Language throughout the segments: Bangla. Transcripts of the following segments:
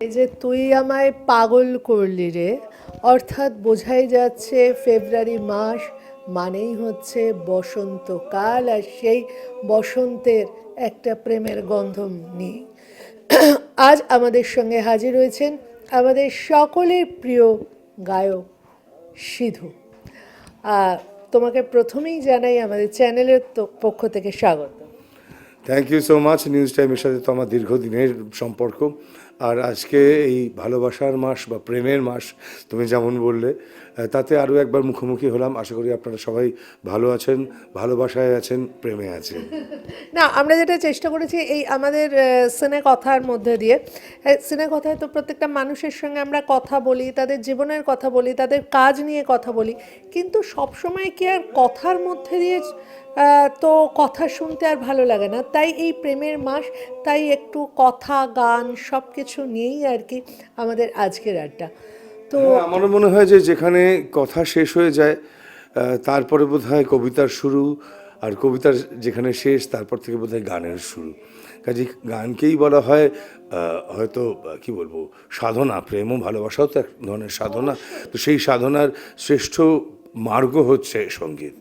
যে তুই আমায় পাগল করলি রে, অর্থাৎ বোঝাই যাচ্ছে ফেব্রুয়ারি মাস মানেই হচ্ছে বসন্তকাল আর সেই বসন্তের একটা প্রেমের গন্ধ নিয়ে আজ আমাদের সঙ্গে হাজির হয়েছেন আমাদের সকলের প্রিয় গায়ক সিধু। তোমাকে প্রথমেই জানাই আমাদের চ্যানেলের পক্ষ থেকে স্বাগত। Thank you so much news টাইমের সাথে তো আমার দীর্ঘদিনের সম্পর্ক। আর আজকে এই ভালোবাসার মাস বা প্রেমের মাস, তুমি যেমন বললে তাতে আরও একবার মুখোমুখি হলাম। আশা করি আপনারা সবাই ভালো আছেন, ভালোবাসায় আছেন, প্রেমে আছেন। না, আমরা যেটা চেষ্টা করেছি এই আমাদের সিনে কথার মধ্যে দিয়ে সিনে কথায় তো প্রত্যেকটা মানুষের সঙ্গে আমরা কথা বলি, তাদের জীবনের কথা বলি, তাদের কাজ নিয়ে কথা বলি, কিন্তু সবসময় কি আর কথার মধ্যে দিয়ে তো কথা শুনতে আর ভালো লাগে না? তাই এই প্রেমের মাস, তাই একটু কথা, গান সব কিছু নিয়েই আর কি আমাদের আজকের আড্ডা। তো হ্যাঁ, আমারও মনে হয় যে যেখানে কথা শেষ হয়ে যায় তারপরে বোধ হয় কবিতার শুরু আর কবিতার যেখানে শেষ তারপর থেকে বোধ হয় গানের শুরু। কাজে গানকেই বলা হয় হয়তো কি বলব সাধনা প্রেম ও ভালোবাসাও তো এক ধরনের সাধনা। তো সেই সাধনার শ্রেষ্ঠ মার্গ হচ্ছে সংগীত।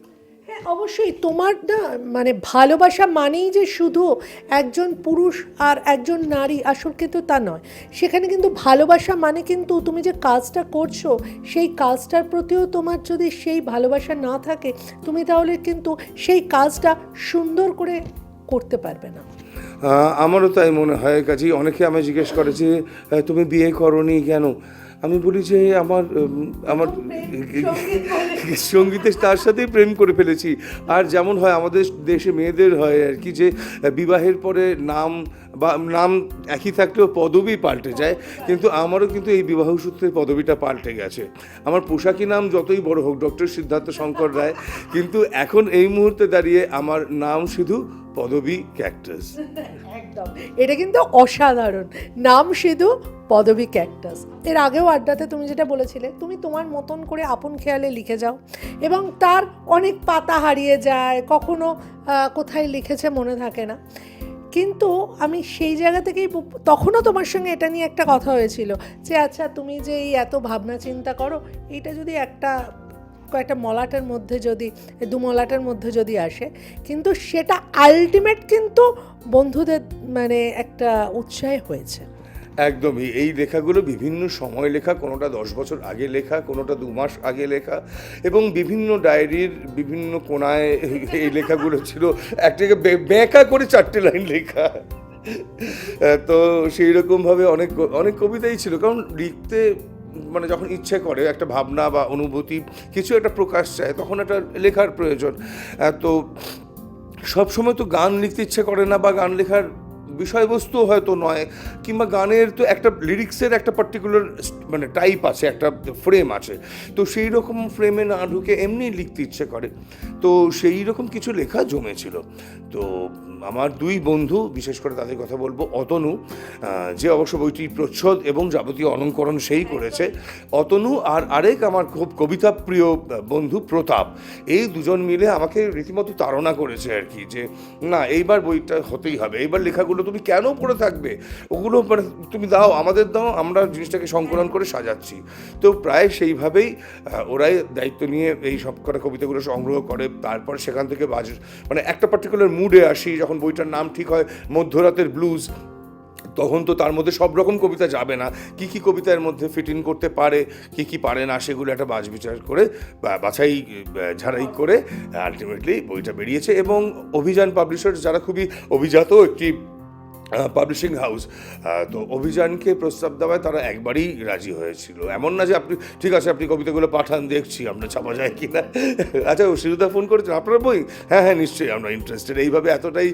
অবশ্যই, তোমার না মানে ভালোবাসা মানেই যে শুধু একজন পুরুষ আর একজন নারী আসল কিন্তু তা নয়। সেখানে কিন্তু ভালোবাসা মানে কিন্তু তুমি যে কাজটা করছ, সেই কাজটার প্রতিও তোমার যদি সেই ভালোবাসা না থাকে, তুমি তাহলে কিন্তু সেই কাজটা সুন্দর করে করতে পারবে না। আমারও তাই মনে হয় কাজেই অনেকে আমায় জিজ্ঞেস করে যে তুমি বিয়ে করনি কেন? আমি বলি যে আমার আমার সঙ্গীতের তার সাথেই প্রেম করে ফেলেছি। আর যেমন হয় আমাদের দেশে মেয়েদের হয় আর কি যে, বিবাহের পরে নাম বা নাম একই থাকলেও পদবি পাল্টে যায়, কিন্তু আমারও কিন্তু এই বিবাহ সূত্রে পদবিটা পাল্টে গেছে। আমার পোশাকি নাম যতই বড় হোক, ডক্টর সিদ্ধার্থ শঙ্কর রায়, কিন্তু এখন এই মুহূর্তে দাঁড়িয়ে আমার নাম শুধু পদবী ক্যাক্টাস। একদম। এটা কিন্তু অসাধারণ। নাম শুধু পদবী ক্যাকটাস। এর আগেও আড্ডাতে তুমি যেটা বলেছিলে, তুমি তোমার মতন করে আপন খেয়ালে লিখে যাও এবং তার অনেক পাতা হারিয়ে যায়, কখনো কোথায় লিখেছে মনে থাকে না। কিন্তু আমি সেই জায়গা থেকেই তখনও তোমার সঙ্গে এটা নিয়ে একটা কথা হয়েছিল যে আচ্ছা তুমি যে এই এত ভাবনা চিন্তা করো, এইটা যদি একটা, কয়েকটা মলাটের মধ্যে যদি, দু মলাটের মধ্যে যদি আসে। কিন্তু সেটা আলটিমেট কিন্তু বন্ধুদের মানে একটা উৎসাহ হয়েছে। একদমই। এই লেখাগুলো বিভিন্ন সময় লেখা, কোনোটা দশ বছর আগে লেখা, কোনোটা দু মাস আগে লেখা এবং বিভিন্ন ডায়েরির বিভিন্ন কোনায় এই লেখাগুলো ছিল। একটাকে বেঁকা করে চারটে লাইন লেখা। তো সেই রকমভাবে অনেক অনেক কবিতাই ছিল। কারণ লিখতে মানে যখন ইচ্ছে করে, একটা ভাবনা বা অনুভূতি, কিছু একটা প্রকাশ চায়, তখন একটা লেখার প্রয়োজন। তো সবসময় তো গান লিখতে ইচ্ছে করে না বা গান লেখার বিষয়বস্তু হয়তো নয়, কিংবা গানের তো একটা লিরিক্সের একটা পার্টিকুলার মানে টাইপ আছে, একটা ফ্রেম আছে। তো সেই রকম ফ্রেমে না ঢুকে এমনি লিখতে ইচ্ছে করে। তো সেই রকম কিছু লেখা জমেছিল। তো আমার দুই বন্ধু, বিশেষ করে তাদের কথা বলব, অতনু যে অবশ্য বইটি প্রচ্ছদ এবং যাবতীয় অলঙ্করণ সেই করেছে, অতনু আর আরেক আমার খুব কবিতা প্রিয় বন্ধু প্রতাপ, এই দুজন মিলে আমাকে রীতিমতো তাড়না করেছে আর কি, যে না, এইবার বইটা হতেই হবে। এইবার লেখাগুলো তুমি কেন পড়ে থাকবে? ওগুলো মানে তুমি দাও, আমাদের দাও, আমরা জিনিসটাকে সংকলন করে সাজাচ্ছি। তো প্রায় সেইভাবেই ওরাই দায়িত্ব নিয়ে এই সব কটা কবিতাগুলো সংগ্রহ করে। তারপর সেখান থেকে বাজ মানে একটা পার্টিকুলার মুডে আসি, যখন বইটার নাম ঠিক হয়, মধ্যরাতের ব্লুজ তখন তো তার মধ্যে সব রকম কবিতা যাবে না। কি কি কবিতার মধ্যে ফিট ইন করতে পারে, কি কি পারে না, সেগুলো একটা বাজ বিচার করে বাছাই ঝাড়াই করে আলটিমেটলি বইটা বেরিয়েছে। এবং অভিযান পাবলিশার যারা খুবই অভিজাত, একটি পাবলিশিং হাউস তো অভিযানকে প্রস্তাব দেওয়ায় তারা একবারই রাজি হয়েছিল। এমন না যে আপনি, ঠিক আছে, আপনি কবিতাগুলো পাঠান, দেখছি, আমরা ছাপা যায় কি না আচ্ছা শিরুদা ফোন করেছেন আপনার বই? হ্যাঁ হ্যাঁ নিশ্চয়ই, আমরা ইন্টারেস্টেড এইভাবে এতটাই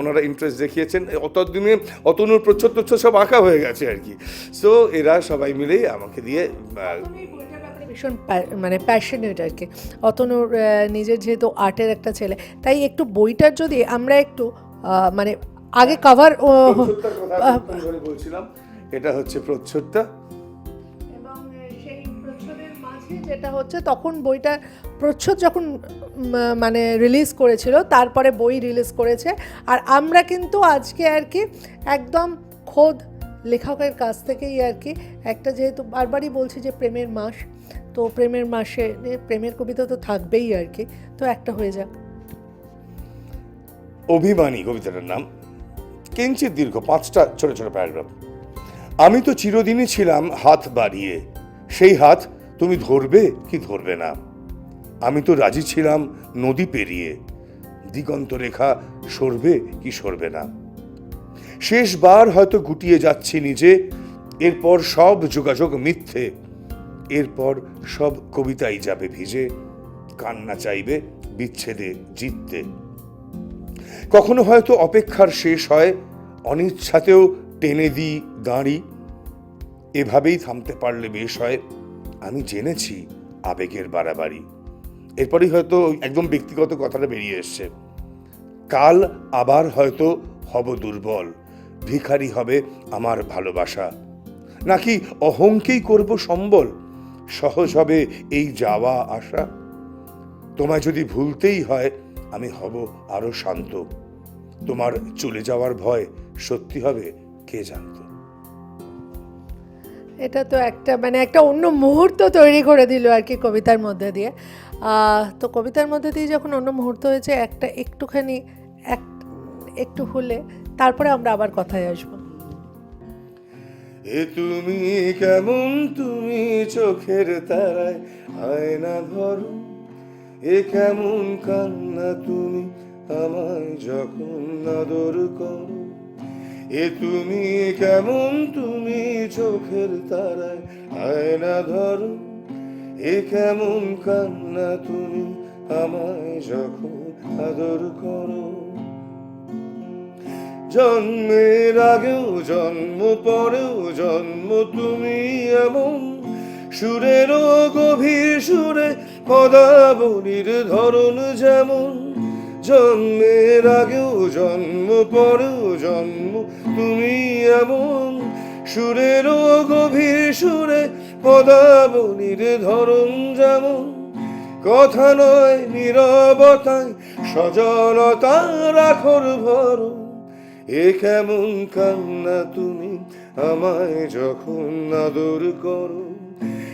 ওনারা ইন্টারেস্ট দেখিয়েছেন। অতদিনে অতনুর প্রচ্ছদ প্রচ্ছদ সব আঁকা হয়ে গেছে আর কি। সো এরা সবাই মিলেই আমাকে দিয়ে ভীষণ মানে প্যাশনেট আর কি। অতনুর নিজের যেহেতু আর্টের একটা ছেলে, তাই একটু বইটার যদি আমরা একটু মানে আগে কভার বলছিলাম এটা হচ্ছে প্রচ্ছদটা সেই প্রচ্ছদের মাঝে যেটা হচ্ছে তখন বইটা প্রচ্ছদ যখন মানে রিলিজ করেছিল তারপরে বই রিলিজ করেছে। আর আমরা কিন্তু আজকে আর কি একদম খোদ লেখকের কাছ থেকেই আর কি একটা যেহেতু বারবারই বলছি যে প্রেমের মাস তো প্রেমের মাসে প্রেমের কবিতা তো থাকবেই আর কি। তো একটা হয়ে যাক। অভিমানী কবিতাটার নাম কিঞ্চিত দীর্ঘ পাঁচটা ছোট ছোট প্যারাগ্রাফ। আমি তো চিরদিনই ছিলাম হাত বাড়িয়ে। সেই হাত তুমি ধরবে কি ধরবে না। আমি তো রাজি ছিলাম নদী পেরিয়ে। দিগন্ত রেখা সরবে কি সরবে না। শেষবার হয়তো গুটিয়ে যাচ্ছি নিজে। এরপর সব যোগাযোগ মিথ্যে। এরপর সব কবিতাই যাবে ভিজে। কান্না চাইবে, বিচ্ছেদে জিততে। কখনো হয়তো অপেক্ষার শেষ হয়, অনিচ্ছাতেও টেনে দিই দাঁড়ি। এভাবেই থামতে পারলে বেশ হয়। আমি জেনেছি আবেগের বাড়াবাড়ি। এরপরেই হয়তো একদম ব্যক্তিগত কথাটা বেরিয়ে এসছে। কাল আবার হয়তো হব দুর্বল, ভিখারি হবে আমার ভালোবাসা। নাকি অহংকেই করব সম্বল? সহজ হবে এই যাওয়া আসা তোমায় যদি ভুলতেই হয় আমি হব আরও শান্ত। তোমার চলে যাওয়ার ভয় সত্যি হবে কে জানতো? এটা তো একটা মানে একটা অন্য মুহূর্ত তৈরি করে দিল আর কি কবিতার মধ্যে দিয়ে। তো কবিতার মধ্যে দিয়ে যখন অন্য মুহূর্ত হয়েছে একটা একটুখানি এক একটু হলে তারপরে আমরা আবার কথায় আসব। এ তুমি কেমন তুমি চোখের তারায় আয়না ধরো। এ কেমন কান্না তুমি আমায় যখন আদর করো? এ তুমি কেমন তুমি চোখের তারায় আয়না ধরো? এ কেমন কান্না তুমি আমায় যখন আদর করো? জন্মের আগেও, জন্ম পরেও, জন্ম তুমি এমন সুরেরও গভীর সুরে পদাবলীর ধরন যেমন, জন্মের আগেও জন্ম, পরেও জন্ম, তুমি এমন। সুরেরও গভীর সুরে পদাবলীর ধরন যেমন, কথা নয় নীরবতায় সজলতা রাখর ভরণ। এ কেমন কান্না তুমি আমায় যখন আদর করো।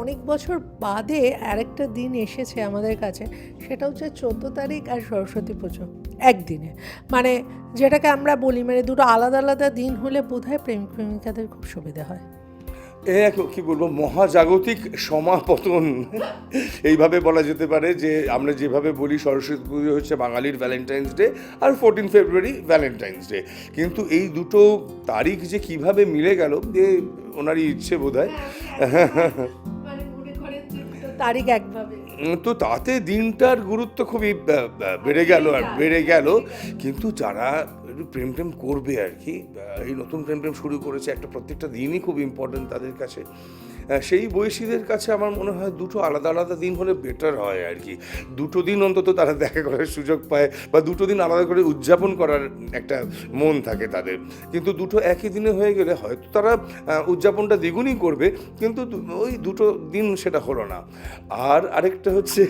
অনেক বছর বাদে আরেকটা দিন এসেছে আমাদের কাছে, সেটা হচ্ছে চোদ্দ তারিখ আর সরস্বতী পুজো, একদিনে। মানে যেটাকে আমরা বলি মানে দুটো আলাদা আলাদা দিন হলে বোধহয় প্রেমিক প্রেমিকাদের খুব সুবিধা হয়। এ এক কি বলব, মহাজাগতিক সমাপতন। এইভাবে বলা যেতে পারে যে, আমরা যেভাবে বলি সরস্বতী পুজো হচ্ছে বাঙালির ভ্যালেন্টাইন্স ডে আর ফোরটিন ফেব্রুয়ারি ভ্যালেন্টাইন্স ডে কিন্তু এই দুটো তারিখ যে কীভাবে মিলে গেল যে ওনারই ইচ্ছে বোধ হয় তারিখ একভাবে। তো তাতে দিনটার গুরুত্ব খুবই বেড়ে গেল আর বেড়ে গেল। কিন্তু যারা একটু প্রেম প্রেম করবে আর কি এই নতুন প্রেম প্রেম শুরু করেছে একটা প্রত্যেকটা দিনই খুব ইম্পর্টেন্ট তাদের কাছে। সেই বয়সীদের কাছে আমার মনে হয় দুটো আলাদা আলাদা দিন হলে বেটার হয় আর কি। দুটো দিন অন্তত তারা দেখা করার সুযোগ পায় বা দুটো দিন আলাদা করে উদযাপন করার একটা মন থাকে তাদের। কিন্তু দুটো একই দিনে হয়ে গেলে হয়তো তারা উদযাপনটা দ্বিগুণই করবে, কিন্তু ওই দুটো দিন সেটা হলো না। আর আরেকটা হচ্ছে,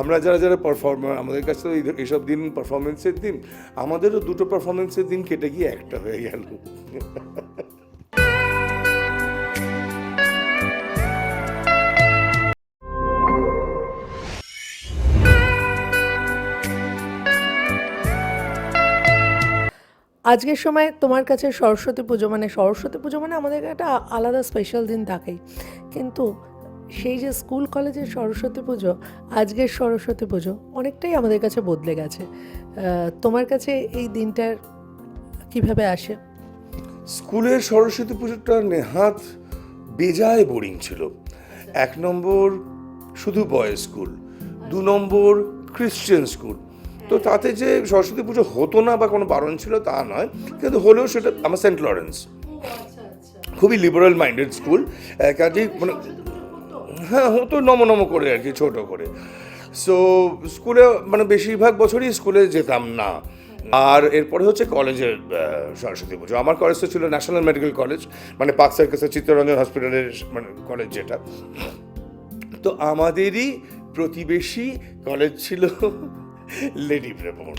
আমরা যারা যারা পারফর্মার আমাদের কাছে তো এইসব দিন পারফরমেন্সের দিন, আমাদেরও দুটো পারফরমেন্সের দিন কেটে গিয়ে একটা হয়ে গেল। আজকের সময় তোমার কাছে সরস্বতী পুজো মানে সরস্বতী পুজো মানে আমাদের একটা আলাদা স্পেশাল দিন থাকেই। কিন্তু সেই যে স্কুল কলেজের সরস্বতী পুজো, আজকের সরস্বতী পুজো অনেকটাই আমাদের কাছে বদলে গেছে। তোমার কাছে এই দিনটার কীভাবে আসে? স্কুলের সরস্বতী পুজোটা নেহাত বেজায় বোরিং ছিল। এক নম্বর শুধু বয়েজ স্কুল দু নম্বর খ্রিশ্চান স্কুল তো তাতে যে সরস্বতী পুজো হতো না বা কোনো বারণ ছিল তা নয়, কিন্তু হলেও সেটা আমার সেন্ট লরেন্স। খুবই লিবারাল মাইন্ডেড স্কুল কাজেই মানে হ্যাঁ হতো নম নম করে আর কি, ছোটো করে। সো স্কুলে মানে বেশিরভাগ বছরই স্কুলে যেতাম না। আর এরপরে হচ্ছে কলেজের সরস্বতী পুজো। আমার কলেজ তো ছিল ন্যাশনাল মেডিকেল কলেজ মানে পার্ক সার্কাসের চিত্তরঞ্জন হসপিটালের মানে কলেজ যেটা। তো আমাদেরই প্রতিবেশী কলেজ ছিল লেডি ব্রেমন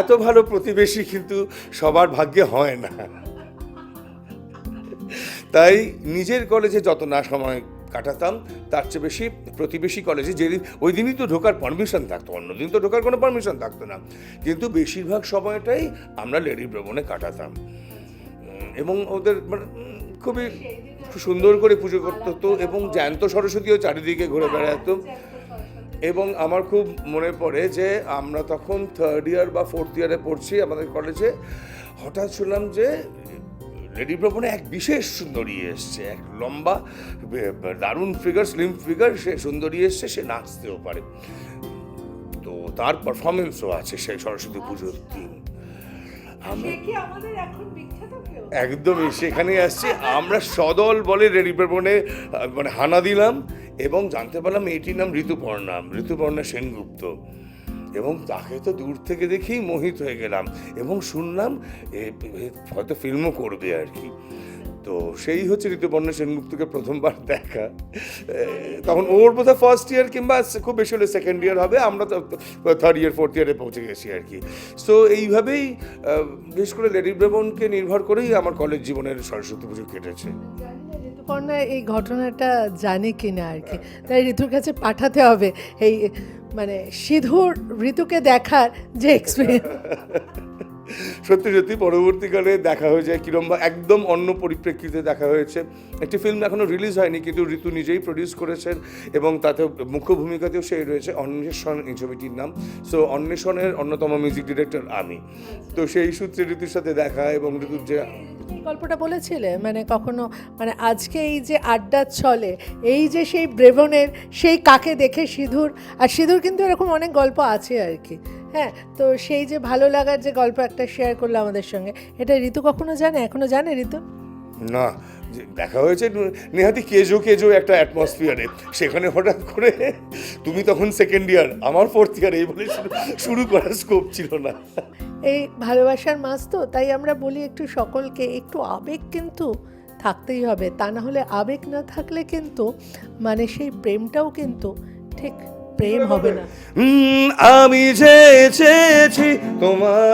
এত ভালো প্রতিবেশী কিন্তু সবার ভাগ্যে হয় না। তাই নিজের কলেজে যত না সময় কাটাতাম, তার চেয়ে বেশি প্রতিবেশী কলেজে যেদিন ওই দিনই তো ঢোকার পারমিশন থাকতো, অন্যদিন তো ঢোকার কোনো পারমিশন থাকতো না। কিন্তু বেশিরভাগ সময়টাই আমরা লেডি ভ্রমণে কাটাতাম। এবং ওদের মানে খুবই সুন্দর করে পুজো করতে হতো এবং জ্যান্ত সরস্বতীও চারিদিকে ঘুরে বেড়াতো। এবং আমার খুব মনে পড়ে যে আমরা তখন থার্ড ইয়ার বা ফোর্থ ইয়ারে পড়ছি আমাদের কলেজে হঠাৎ শুনলাম যে লেডি ভ্রমণে এক বিশেষ সুন্দরী এসছে এক লম্বা দারুণ ফিগার স্লিম ফিগার সে সুন্দরী এসছে সে নাচতেও পারে। তো তার পারফরমেন্সও আছে সেই সরস্বতী পুজোর দিন। সে বিখ্যাত কেউ? একদমই সেখানে আসছি। আমরা সদল বলে রেডি ভ্রমণে মানে হানা দিলাম। এবং জানতে পারলাম এটির নাম ঋতুপর্ণা ঋতুপর্ণা সেনগুপ্ত। এবং তাকে তো দূর থেকে দেখেই মোহিত হয়ে গেলাম এবং শুনলাম হয়তো ফিল্মও করবে আর কি। তো সেই হচ্ছে ঋতুপর্ণা সেনগুপ্তকে প্রথমবার দেখা। তখন ওর বোধহয় ফার্স্ট ইয়ার কিংবা খুব বেশি হলে সেকেন্ড ইয়ার হবে, আমরা তো থার্ড ইয়ার ফোর্থ ইয়ারে পৌঁছে গেছি আর কি। সো এইভাবেই বিশেষ করে লেডি ব্রেবনকে নির্ভর করেই আমার কলেজ জীবনের সরস্বতী পুজো কেটেছে। ঋতুপর্ণা এই ঘটনাটা জানে কি না আর কি। তাই ঋতুর কাছে পাঠাতে হবে এই মানে সিধুর ঋতুকে দেখার যে এক্সপিরিয়েন্স সত্যি সত্যি, পরবর্তীকালে দেখা হয়ে যায় কিরম বা একদম অন্য পরিপ্রেক্ষিতে দেখা হয়েছে। একটি ফিল্ম এখনও রিলিজ হয়নি, কিন্তু ঋতু নিজেই প্রডিউস করেছেন এবং তাতে মুখ্য ভূমিকাতেও সেই রয়েছে অন্বেষণ এই ছবিটির নাম। সো অন্বেষণের অন্যতম মিউজিক ডিরেক্টর আমি। তো সেই সূত্রে ঋতুর সাথে দেখা এবং ঋতুর যে গল্পটা বলেছিলে মানে কখনো মানে আজকে এই যে আড্ডা চলে এই যে সেই ব্রেভনের, সেই কাকে দেখে সিঁদুর, আর সিঁদুর কিন্তু এরকম অনেক গল্প আছে আর কি। হ্যাঁ তো সেই যে ভালো লাগার যে গল্প একটা শেয়ার করল আমাদের সঙ্গে, এটা ঋতু কখনো জানে? এখনও জানে ঋতু? না দেখা হয়েছে নেহাতি কেজো কেজো একটা অ্যাটমসফিয়ারে সেখানে হঠাৎ করে তুমি তখন সেকেন্ড ইয়ার আমার ফোর্থ ইয়ার এই বলে শুরু করার স্কোপ ছিল না। এই ভালোবাসার মাস তো তাই আমরা বলি একটু সকলকে একটু আবেগ কিন্তু থাকতেই হবে। তা না হলে আবেগ না থাকলে কিন্তু মানে সেই প্রেমটাও কিন্তু ঠিক প্রেম হবে না। আমি যে চেয়েছি তোমার